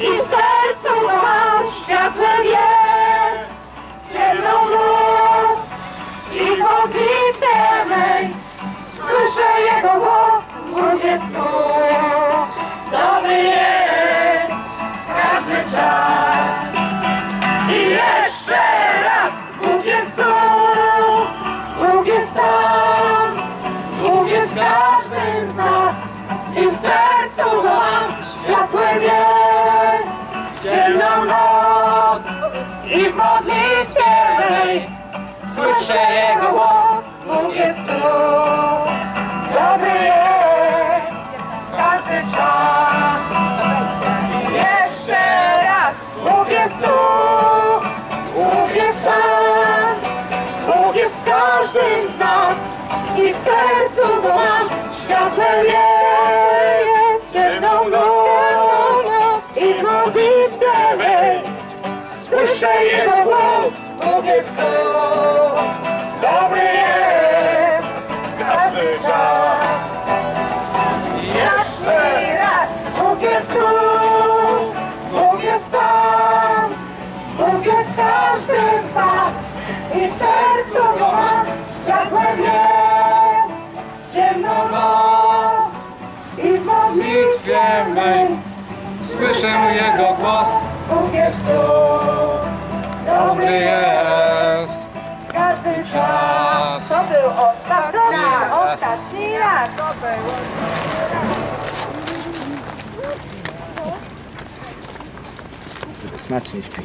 i w sercu mam, światłem jest, ciemną noc i modlitwę mej. Słyszę Jego głos, Bóg jest tu, dobry jest każdy czas. I jeszcze raz, Bóg jest tu, Bóg jest tam, Bóg jest każdym z nas i w sercu mam, i w modlitwie mej. Słyszę Jego głos, Bóg jest tu, dobry jest. Każdy czas. Jeszcze raz, Bóg jest tu, Bóg jest tam, Bóg jest każdym z nas. I w sercu go mam, światłem jest, Słyszę Jego głos, Bóg jest tu, dobry jest każdy czas. Jeszcze raz, Bóg jest tu, Bóg jest tam, Bóg jest każdym z nas. I w sercu go mam, światłem jest, ciemną noc i w modlitwie mej. Słyszę Jego głos, Bóg jest tu, dobry jest każdy czas. To był ostatni raz, raz. ostatni raz. Żeby smacznie śpi.